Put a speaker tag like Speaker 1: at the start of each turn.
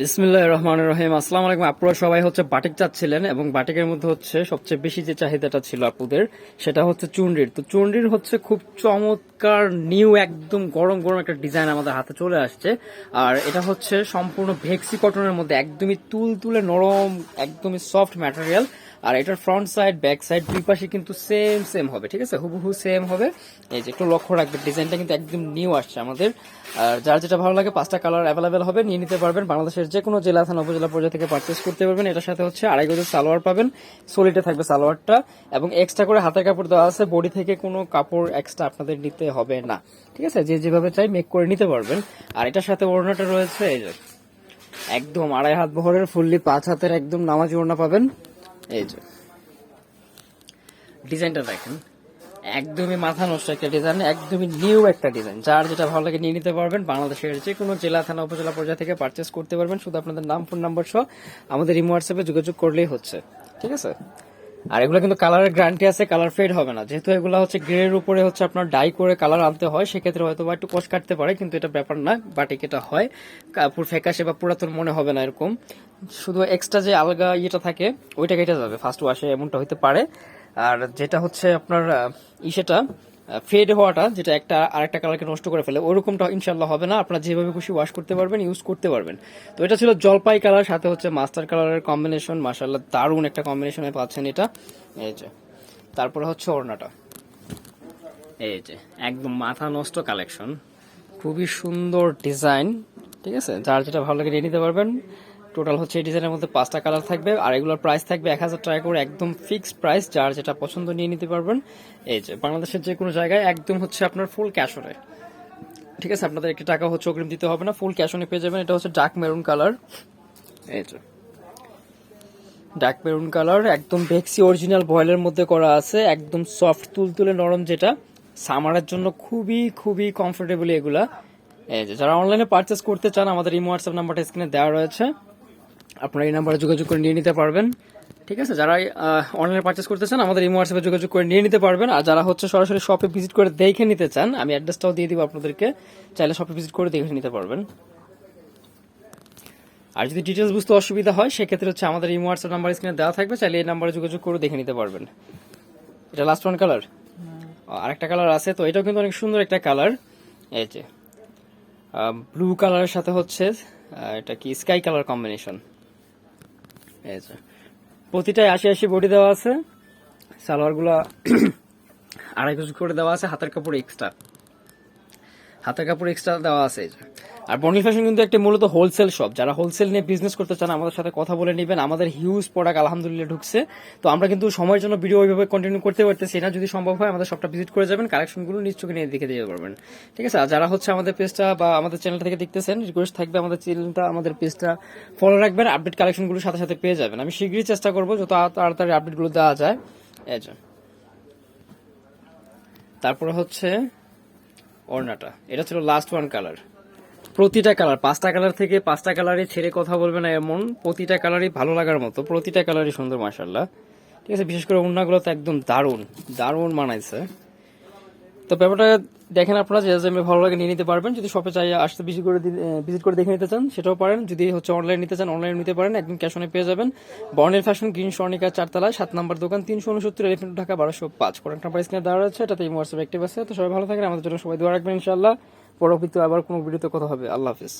Speaker 1: বিসমিল্লাহ রহমান রহিম। আসসালাম আলাইকুম। আপুরা সবাই হচ্ছে বাটিক চাচ্ছিলেন এবং বাটিকের মধ্যে হচ্ছে সবচেয়ে বেশি যে চাহিদাটা ছিল আপুদের সেটা হচ্ছে চুনরির। তো চুনরির হচ্ছে খুব চমৎকার নিউ একদম গরম গরম একটা ডিজাইন আমাদের হাতে চলে আসছে। আর এটা হচ্ছে সম্পূর্ণ ভেক্সি কটনের মধ্যে একদমই তুল তুলে নরম, একদমই সফট ম্যাটেরিয়াল আর এটার ফ্রন্ট সাইড ব্যাক সাইড দুই পাশে কিন্তু সেম সেম হবে, ঠিক আছে? হুবহু সেম হবে। এই যে একটু লক্ষ্য রাখবে ডিজাইনটা কিন্তু একদম নিউ আসছে আমাদের। আর যার যেটা ভালো লাগে, পাঁচটা কালার অ্যাভেলেবেল হবে, নিয়ে নিতে পারবেন। বাংলাদেশের যে কোনো জেলা, থানা, উপজেলা পর্যায়ে থেকে পারচেস করতে পারবেন। এটার সাথে হচ্ছে আড়াই গজের সালোয়ার পাবেন। সোলিটে থাকবে সালোয়ারটা। এবং এক্সট্রা করে হাতের কাপড় দেওয়া আছে। বডি থেকে কোনো কাপড় এক্সট্রা আপনাদের নিতে হবে না। ঠিক আছে? যে যেভাবে চাই মেক করে নিতে পারবেন। আর এটার সাথে ওড়নাটা রয়েছে, এই যে। একদম আড়াই হাত বহরের ফুললি পাঁচ হাতের একদম নামাজি ওড়না পাবেন। এই যে। ডিজাইনটা দেখেন। একদমই মাথা নষ্ট একটা ডিজাইন একদমই নিউ একটা ডিজাইন যার যেটা ভালো লাগে নিয়ে নিতে পারবেন। বাংলাদেশের যে কোনো জেলা, থানা, উপজেলা, পর্যায়ে থেকে পারচেস করতে পারবেন। শুধু আপনাদের নাম ফোন নাম্বার সহ আমাদের ইমো হোয়াটসঅ্যাপে যোগাযোগ করলেই হচ্ছে। ঠিক আছে? আর এগুলো কিন্তু কালারের গ্যারান্টি আছে কালার ফেড হবে না। যেহেতু এগুলো হচ্ছে গ্রের উপরে হচ্ছে আপনার ডাই করে কালার আনতে হয়, সেক্ষেত্রে হয়তো বা একটু কষ কাটতে পারে, কিন্তু এটা ব্যাপার না বাটিক এটা হয়। কাপড় ফ্যাকাশে বা পুরাতন মনে হবে না এরকম। শুধু এক্সট্রা যে আলগা ইয়েটা থাকে, ওইটা কেটে যাবে ফার্স্ট ওয়াশে এমনটা হইতে পারে। আর যেটা হচ্ছে আপনার ইসেটা ফেড হওয়াটা, যেটা একটা, আরেকটা কালারকে নষ্ট করে ফেলে, ওরকমটা ইনশাল্লাহ হবে না। আপনারা যেভাবে খুশি ওয়াশ করতে পারবেন ইউজ করতে পারবেন। তো এটা ছিল জলপাই কালার সাথে হচ্ছে মাস্টার কালারের কম্বিনেশন মাসাল্লাহ দারুণ একটা কম্বিনেশনে পাচ্ছেন এটা। এই যে, তারপরে হচ্ছে ওড়নাটা। এই যে, একদম মাথা নষ্ট কালেকশন খুবই সুন্দর ডিজাইন ঠিক আছে? যার যেটা ভালো লাগে নিয়ে নিতে পারবেন। টোটাল হচ্ছে এই ডিজাইনের মধ্যে পাঁচটা কালার থাকবে, আর এগুলোর প্রাইস থাকবে এক হাজার টাকা করে, একদম ফিক্সড প্রাইস যার যেটা পছন্দ নিয়ে নিতে পারবেন। এই যে, বাংলাদেশের যে কোনো জায়গায় একদম হচ্ছে আপনার ফুল ক্যাশ ঠিক আছে, আপনাদের একটি টাকা হচ্ছে অগ্রিম দিতে হবে না ফুল ক্যাশ অনে পেয়ে যাবেন, এটা হচ্ছে ডার্ক মেরুন কালার এই যে ডার্ক মেরুন কালার একদম ভেক্সি অরিজিনাল বয়েলের মধ্যে করা আছে, একদম সফট তুলতুলে নরম যেটা। সামারের জন্য খুবই খুবই কমফোর্টেবল এগুলা। এই যে, যারা অনলাইনে পারচেস করতে চান, আমাদের ইমো হোয়াটসঅ্যাপ নাম্বারটা স্ক্রিনে দেওয়া রয়েছে। আপনারা এই নাম্বারে যোগাযোগ করে নিয়ে নিতে পারবেন। ঠিক আছে? যারা অনলাইনে পারচেস করতে চান আমাদের ইমো হোয়াটসঅ্যাপে যোগাযোগ করে নিয়ে নিতে পারবেন। আর যারা হচ্ছে সরাসরি শপে ভিজিট করে দেখে নিতে চান আমি অ্যাড্রেসটাও দিয়ে দিব আপনাদেরকে। চাইলে শপে ভিজিট করে দেখে নিতে পারবেন। আর যদি ডিটেলস বুঝতে অসুবিধা হয় সেক্ষেত্রে হচ্ছে আমাদের ইমো হোয়াটসঅ্যাপ নাম্বার স্ক্রিনে দেওয়া থাকবে। চাইলে এই নাম্বারে যোগাযোগ করে দেখে নিতে পারবেন। এটা লাস্ট ওয়ান কালার আরেকটা কালার আছে তো এটাও কিন্তু অনেক সুন্দর একটা কালার এই যে ব্লু কালারের সাথে হচ্ছে এটা কি স্কাই কালার কম্বিনেশন প্রতিটায় আশি আশি বডি দেওয়া আছে। সালোয়ারগুলো আড়াই করে দেওয়া আছে। হাতের কাপড় এক্সট্রা হাতের কাপড় এক্সট্রা দেওয়া আছে। আর বর্নিল ফ্যাশন কিন্তু একটি মূলত হোলসেল শপ যারা হোলসেল নিয়ে বিজনেস করতে চান, আমাদের সাথে কথা বলে নেবেন। আমাদের হিউজ প্রোডাক্ট আলহামদুলিল্লাহ ঢুকছে। তো আমরা কিন্তু সময়ের জন্য ভিডিও ওইভাবে কন্টিনিউ করতে পারতেছি না। যদি সম্ভব হয়, আমাদের শপটা ভিজিট করে যাবেন। কালেকশনগুলো চোখে নিয়ে দেখে দিতে পারবেন। ঠিক আছে? আর যারা হচ্ছে আমাদের পেজটা বা আমাদের চ্যানেলটা থেকে দেখতেছেন রিকোয়েস্ট থাকবে আমাদের চ্যানেলটা আমাদের পেজটা ফলো রাখবেন। আপডেট কালেকশনগুলো সাথে সাথে পেয়ে যাবেন। আমি শীঘ্রই চেষ্টা করব যত তাড়াতাড়ি আপডেটগুলো দেওয়া যায়। যে। তারপরে হচ্ছে ওড়নাটা এটা ছিল লাস্ট ওয়ান কালার প্রতিটা কালার পাঁচটা কালার থেকে পাঁচটা কালারই ছেড়ে কথা বলবে না এমন প্রতিটা কালারই ভালো লাগার মতো, প্রতিটা কালারই সুন্দর মাসাল্লাহ ঠিক আছে, বিশেষ করে ওড়নাগুলো তো একদম দারুণ দারুণ মানাইছে। তো ব্যাপারটা দেখেন আপনারা, যে যে ভালো লাগে নিয়ে নিতে পারবেন। যদি শপে চাই, আসতে ভিজিট করে ভিজিট করে দেখে নিতে চান, সেটাও পারেন। যদি হচ্ছে অনলাইন নিতে চান অনলাইন নিতে পারেন, একদম ক্যাশ অনে পেয়ে যাবেন। বর্ণের ফ্যাশন গ্রিন স্বর্ণিকা চারতলায়, সাত নম্বর দোকান, তিনশো উনসত্তর এলিফেন্ট ঢাকা, বারোশো পাঁচ। করেন্ট নাম্বার স্ক্রিনে দেওয়া রয়েছে এটাতে হোয়াটসঅ্যাপ অ্যাক্টিভ আছে। তো সবাই ভালো থাকেন আমাদের জন্য সবাই দোয়া রাখবেন ইনশাল্লাহ পরবর্তীতে আবার কোনো ভিডিওতে কথা হবে। আল্লাহ হাফিজ।